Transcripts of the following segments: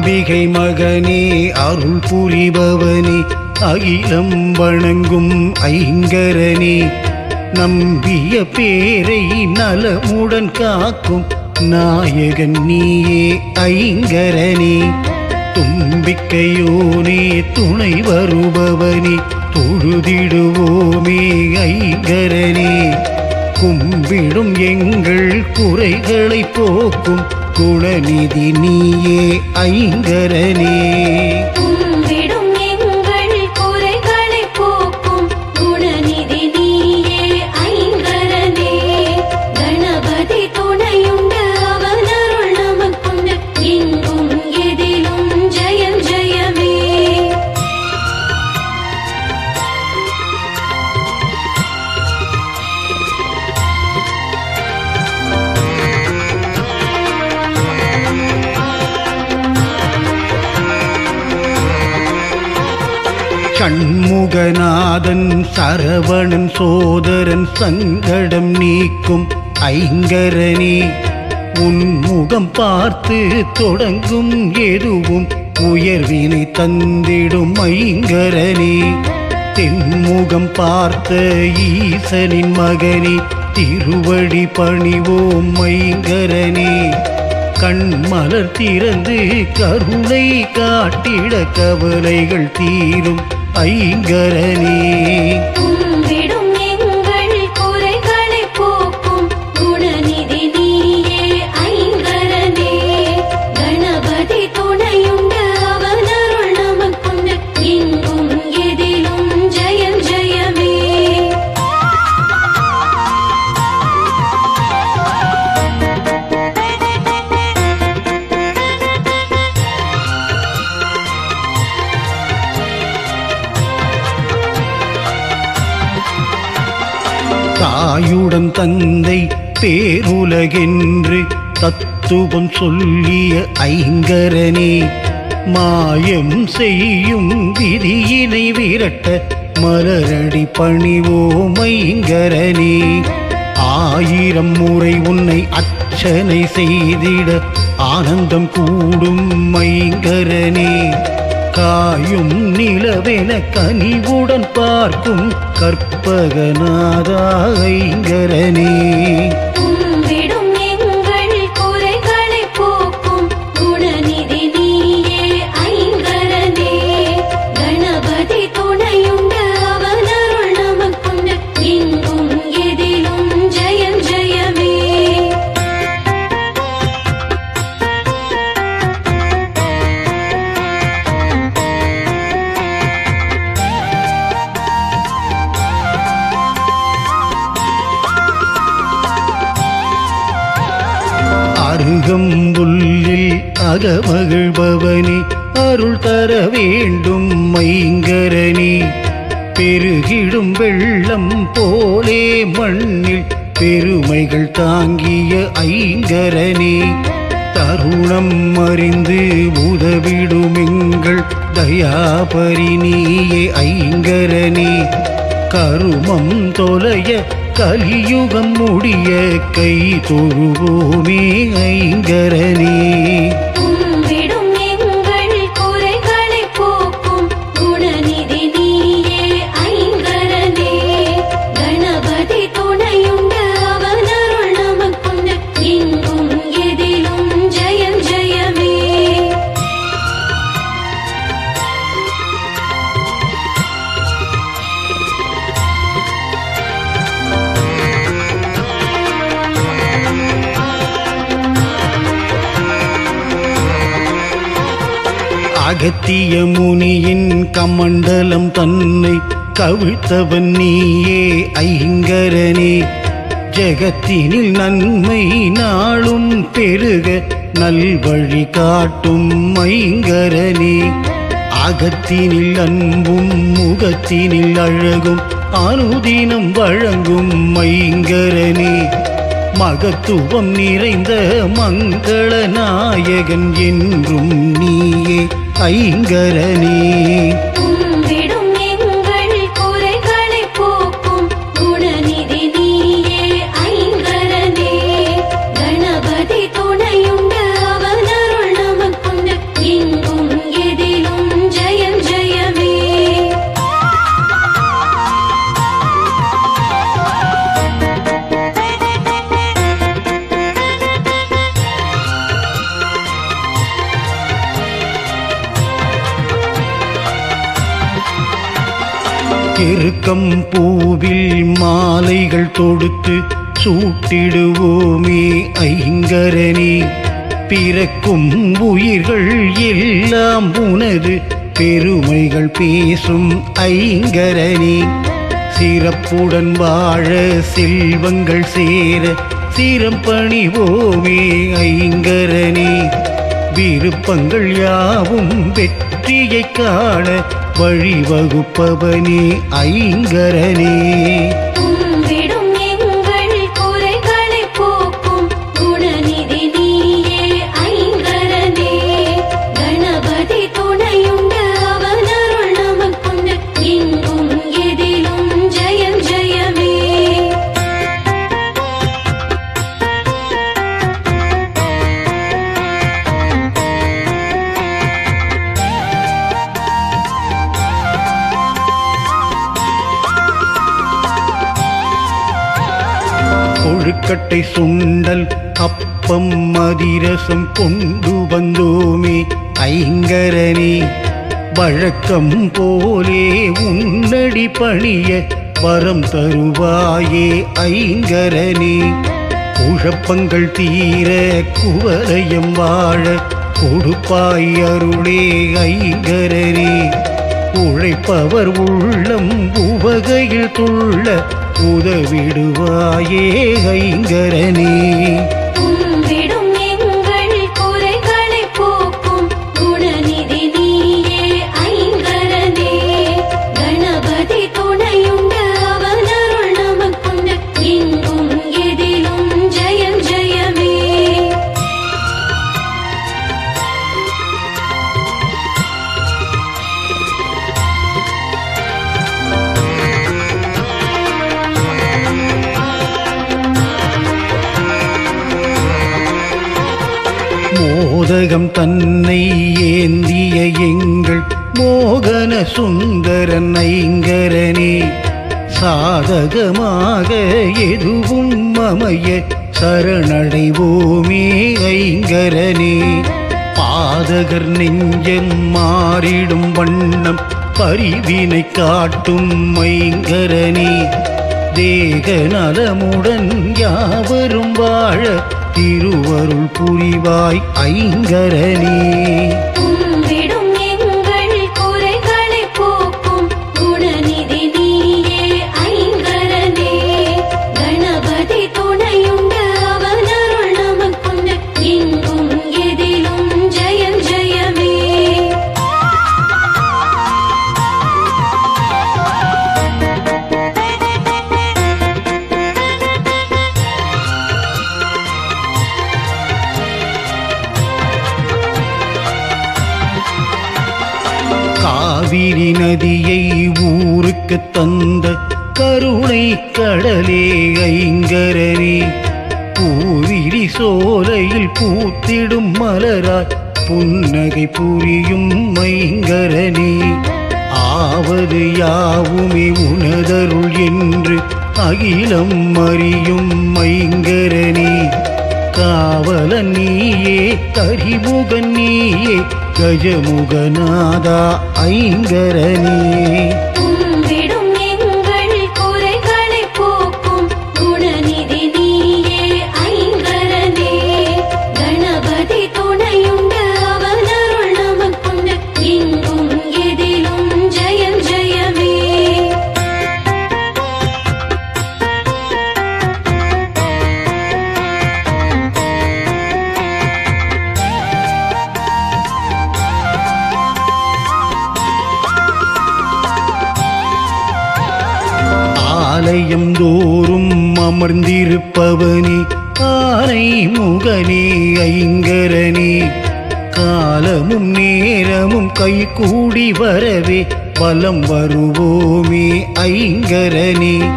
அம்பிகை மகனே அருள் புரிபவனே அகிலம் வணங்கும் ஐங்கரனே. நம்பிய பேரை நலமுடன் காக்கும் நாயகன் நீயே ஐங்கரனே. தும்பிக்கையோனே துணை வருபவனே தொழுதிடுவோமே ஐங்கரனே. கும்பிடும் எங்கள் குறைகளை போக்கும் குணநிதி நீயே ஐங்கரனே. சண்முகநாதன் சரவணன் சோதரன் சங்கடம் நீக்கும் ஐங்கரணி உன்முகம் பார்த்து தொடங்கும் எதுவும் உயர்வினை தந்திடும் ஐங்கரணி தென்முகம் பார்த்த ஈசனின் மகனி திருவடி பணிவோம் ஐங்கரனே. கண்மலர் திறந்து கருணை காட்டிட கவலைகள் தீரும் ஐங்கரனே. தந்தை பேருலகென்று தத்துவம் சொல்லிய ஐங்கரனே மாயம் செய்யும் விதியினை விரட்ட மலரடி பணிவோமைங்கரனே ஆயிரம் முறை உன்னை அர்ச்சனை செய்திட ஆனந்தம் கூடும் மைங்கரனே. காயும் நிலவென கனிவுடன் பார்க்கும் கற்பகநாதா ஐங்கரனே. வேண்டும் மைங்கரணி பெருகிடும் வெள்ளம் போலே மண்ணில் பெருமைகள் தாங்கிய ஐங்கரணி தருணம் அறிந்து உதவிடுமெங்கள் தயாபரிணியே ஐங்கரணி கருமம் தொலைய கலியுகம் முடிய கை தொழுவோமே ஐங்கரணி அகத்திய முனியின் கமண்டலம் தன்னை கவிழ்த்தவன் நீயே ஐங்கரனே. ஜெகத்தினில் நன்மை நாளும் பெருக நல்வழி காட்டும் ஐங்கரனே. அகத்தினில் அன்பும் முகத்தினில் அழகும் அனுதினம் வழங்கும் மைங்கரனே மகத்துவம் நிறைந்த மங்கள நாயகன் என்றும் நீயே. ஐங்கரனே. எருக்கம் பூவில் மாலைகள் தொடுத்து சூட்டிடுவோமே ஐங்கரனே. பிறக்கும் உயிர்கள் எல்லாம் உனது பெருமைகள் பேசும் ஐங்கரனே. சிறப்புடன் வாழ செல்வங்கள் சேர சிரம் பணிவோமே ஐங்கரனே. விருப்பங்கள் யாவும் வெற்றியை காண வழிவகுப்பவனே ஐங்கரனே. கொழுக்கட்டை சுண்டல் அப்பம் மதிரசம் கொண்டு வந்தோமே. ஐங்கரனே வழக்கம் போலே உன்னடி பணிய வரம் தருவாயே ஐங்கரனே. குழப்பங்கள் தீர குவலயம் வாழ கொடுப்பாய் அருளே ஐங்கரனே. உழைப்பவர் உள்ளம் உவகையில் துள்ள உதவிடுவாயே ஐங்கரனே. உலகம் தன்னை ஏந்திய எங்கள் மோகன சுந்தரன் ஐங்கரனே சாதகமாக எதுவும் அமைய சரணடைவோமே ஐங்கரனே. பாதகர் நெஞ்சம் மாறிடும் வண்ணம் பரிவினை காட்டும் ஐங்கரனே. தேக நலமுடன் யாவரும் வாழ திருவருள் புரிவாய் ஐங்கரனே. காவிரி நதியை ஊருக்கு தந்த கருணை கடலே ஐங்கரனே. பூவிடி சோலையில் பூத்திடும் மலராய் புன்னகை புரியும் ஐங்கரனே ஆவது யாவுமே உணதருள் என்று அகிலம் அறியும் ஐங்கரனே காவல நீயே கரிமுகன் நீயே கஜமுகநாதா ஐங்கரனே. ஆலயம் தோறும் அமர்ந்திருப்பவனே ஆனை முகனே ஐங்கரனே. காலமும் நேரமும் கை கூடி வரவே பலம் வருவோமே ஐங்கரனே.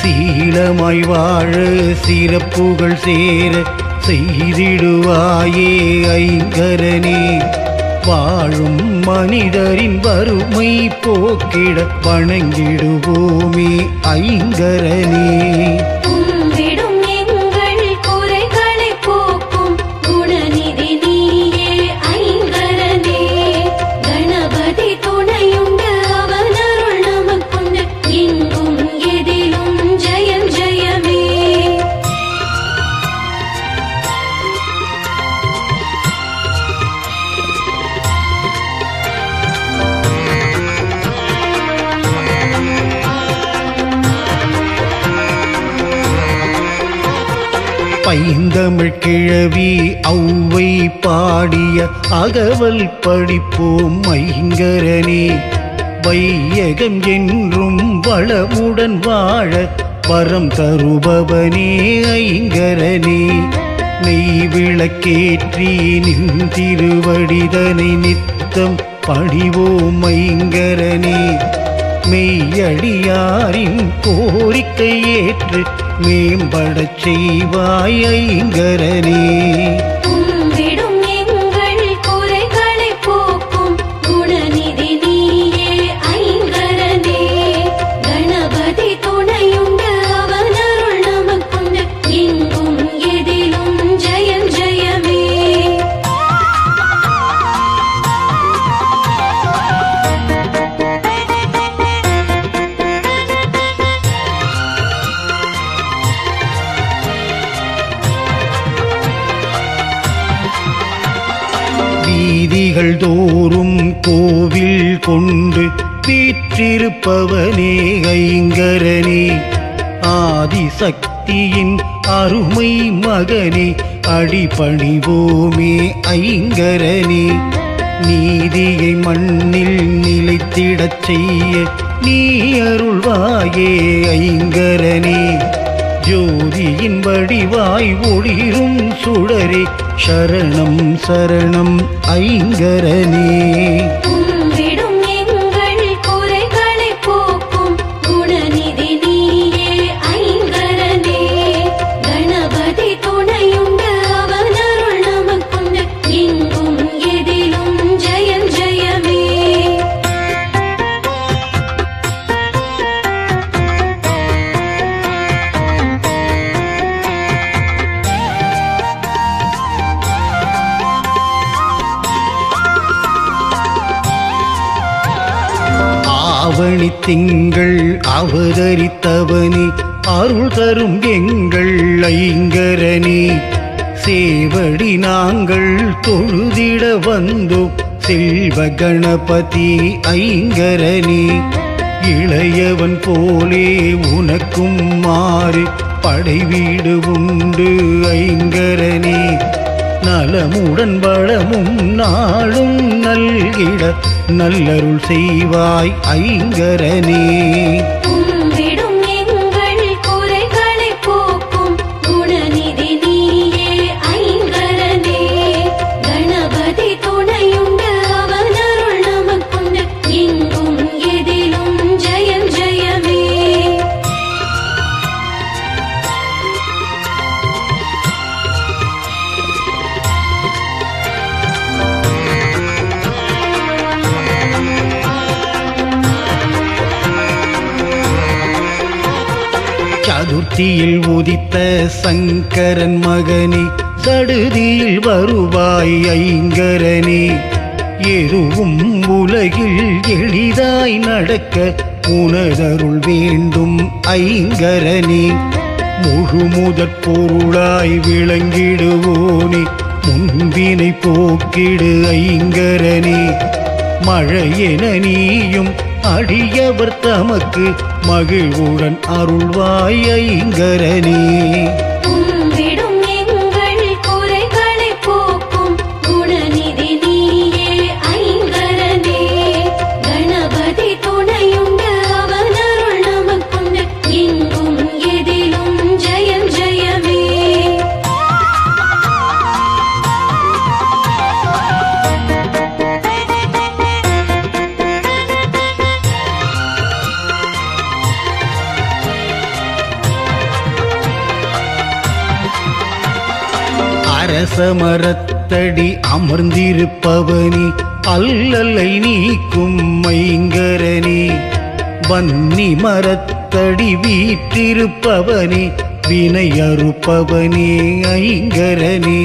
சீலமாய் வாழ சிறப்புகள் சேர செய்திடுவாயே ஐங்கரனே. வாழும் மனிதரின் வறுமை போக்கிட வணங்கிடுவோமே ஐங்கரனே. பைந்தமிழ் கிழவி ஔவை பாடிய அகவல் படிப்போம் ஐங்கரனே வையகம் என்றும் வளமுடன் வாழ வரம் தருபவனே ஐங்கரனே. நெய் விளக்கேற்றி நின் திருவடிதனை நித்தம் பணிவோம் ஐங்கரனே மெய்யடியாரின் கோரிக்கை ஏற்று மேம்படச் செய்வாய் ஐங்கரனே. ஆதிசக்தியின் அருமை மகனே அடிபணிவோமே ஐங்கரனே. நீதியை மண்ணில் நிலைத்திடச் செய்ய நீ அருள்வாயே ஐங்கரனே. ஜோதியின் வடிவாய் ஒளிரும் சுடரே சரணம் சரணம் ஐங்கரனே. திங்கள் அவதரித்தவனி அருள் தரும் எங்கள் ஐங்கரணி சேவடி நாங்கள் தொழுதிட வந்தோம் செல்வ கணபதி ஐங்கரணி இளையவன் போலே உனக்கும் மாறு படை வீடு உண்டு ஐங்கரணி நலமுடன் வளமும் நாளும் நல்கிட நல்லருள் செய்வாய் ஐங்கரனே. சதுர்த்தியில் உதித்த சங்கரன் மகனே சடுதியில் வருவாய் ஐங்கரனே. எதுவும் உலகில் எளிதாய் நடக்க உனதருள் வேண்டும் ஐங்கரனே. முழு முதற் பொருளாய் விளங்கிடுவோனே முன்பினை போக்கிடு ஐங்கரனே. மழையென நீயும் அடியவர் தமக்கு மகிழ்வுடன் அருள்வாய் ஐங்கரனே. அரச அமர்ந்திருப்பவனி அல்லலை நீக்கும் மைங்கரனே. வன்னி மரத்தடி வீற்றிருப்பவனே வினையறுப்பவனே ஐங்கரனே.